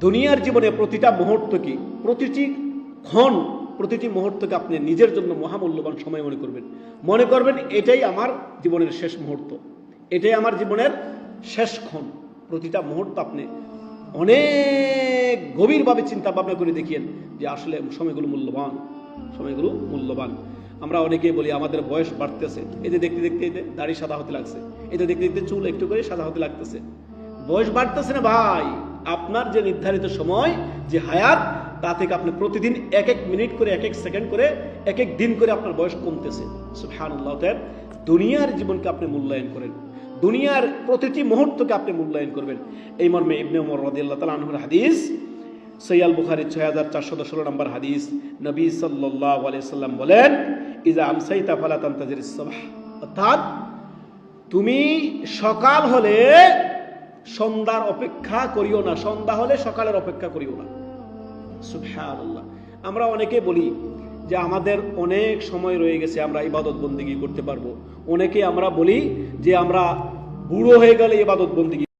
দুনিয়ার জীবনে প্রতিটা মুহূর্তকে প্রতিটি ক্ষণ, প্রতিটি মুহূর্তকে আপনি নিজের জন্য মহামূল্যবান সময় মনে করবেন। মনে করবেন এটাই আমার জীবনের শেষ মুহূর্ত। এটাই আমার জীবনের শেষ ক্ষণ। প্রতিটা মুহূর্ত আপনি অনেক গভীরভাবে চিন্তা ভাবনা করে দেখিয়েন যে আসলে সময়গুলো মূল্যবান সময়গুলো মূল্যবান। আমরা অনেকেই বলি, আমাদের বয়স বাড়তেছে। এতে দেখতে দেখতে এতে দাড়ি সাদা হতে লাগছে। এতে দেখতে দেখতে চুল একটু করে সাদা হতে লাগতেছে। বয়স বাড়তেছে না ভাই? আপনার যে নির্ধারিত সময়, যে হায়াত, তা থেকে আপনি প্রতিদিন এক এক মিনিট করে এক এক সেকেন্ড করে এক এক দিন করে আপনার বয়স কমতেছে। তাআলা দুনিয়ার জীবনকে আপনি মূল্যায়ন করেন। দুনিয়ার প্রতিটি মুহূর্তকে আপনি মূল্যায়ন করবেন। এই মর্মে ইবনে ওমর রাদিয়াল্লাহু তাআলা আনহুর হাদিস, সৈয়াল বুখারী ছয় হাজার চারশো ষোলো নম্বর হাদিস, নবী আলাইহি সাল্লাম বলেন ইজা আমসাইতা ফালা তান্তাজির সাবাহ। অর্থাৎ, তুমি সকাল হলে সন্ধ্যার অপেক্ষা করিও না, সন্ধ্যা হলে সকালের অপেক্ষা করিও না। সুবহানাল্লাহ। আমরা অনেকে বলি যে আমাদের অনেক সময় রয়ে গেছে, আমরা ইবাদত বন্দিগি করতে পারব। অনেকে আমরা বলি যে আমরা বুড়ো হয়ে গেলে ইবাদত বন্দিগি